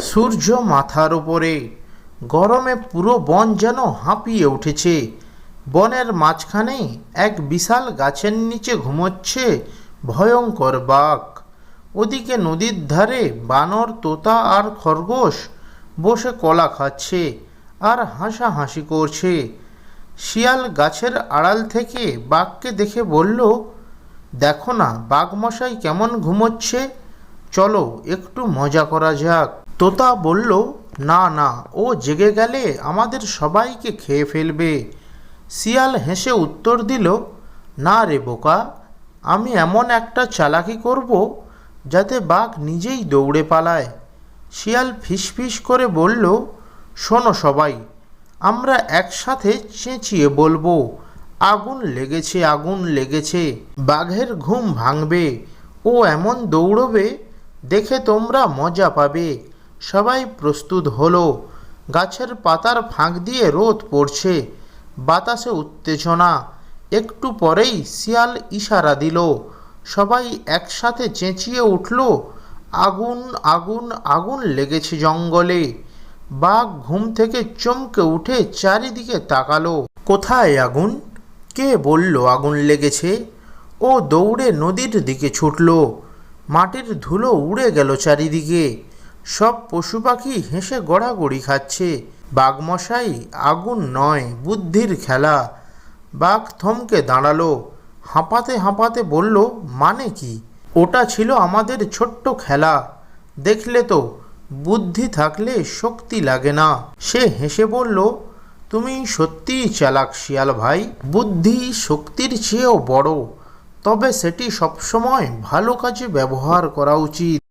সূর্য মাথার উপরে। গরমে পুরো বন যেন হাঁপিয়ে উঠেছে। বনের মাঝখানে এক বিশাল গাছের নিচে ঘুমোচ্ছে ভয়ঙ্কর বাঘ। ওদিকে নদীর ধারে বানর, তোতা আর খরগোশ বসে কলা খাচ্ছে আর হাসাহাসি করছে। শিয়াল গাছের আড়াল থেকে বাঘকে দেখে বলল, দেখো না, বাঘমশাই কেমন ঘুমোচ্ছে। চলো, একটু মজা করা যাক। তোতা বলল, না না, ও জেগে গেলে আমাদের সবাইকে খেয়ে ফেলবে। শিয়াল হেসে উত্তর দিল, না রে বোকা, আমি এমন একটা চালাকি করব যাতে বাঘ নিজেই দৌড়ে পালায়। শিয়াল ফিসফিস করে বলল, শোনো সবাই, আমরা একসাথে চেঁচিয়ে বলব, আগুন লেগেছে আগুন লেগেছে, বাঘের ঘুম ভাঙবে, ও এমন দৌড়বে দেখে তোমরা মজা পাবে। সবাই প্রস্তুত হলো। গাছের পাতার ফাঁক দিয়ে রোদ পড়ছে। বাতাসে উত্তেজনা। একটু পরেই শিয়াল ইশারা দিল। সবাই একসাথে চেঁচিয়ে উঠল, আগুন আগুন আগুন লেগেছে জঙ্গলে। বাঘ ঘুম থেকে চমকে উঠে চারিদিকে তাকালো। কোথায় আগুন? কে বলল আগুন লেগেছে? ও দৌড়ে নদীর দিকে ছুটল। মাটির ধুলো উড়ে গেল চারিদিকে। সব পশু পাখি হেসে গড়াগড়ি খাচ্ছে। বাঘমশাই, আগুন নয়, বুদ্ধির খেলা। বাঘ থমকে দাঁড়াল, হাঁপাতে হাঁপাতে বলল মানে কি? ওটা ছিল আমাদের ছোট্ট খেলা। দেখলে তো, বুদ্ধি থাকলে শক্তি লাগে না। সে হেসে বলল, তুমি সত্যিই চালাক শিয়াল ভাই। বুদ্ধি শক্তির চেয়েও বড়। তবে সেটি সবসময় ভালো কাজে ব্যবহার করা উচিত।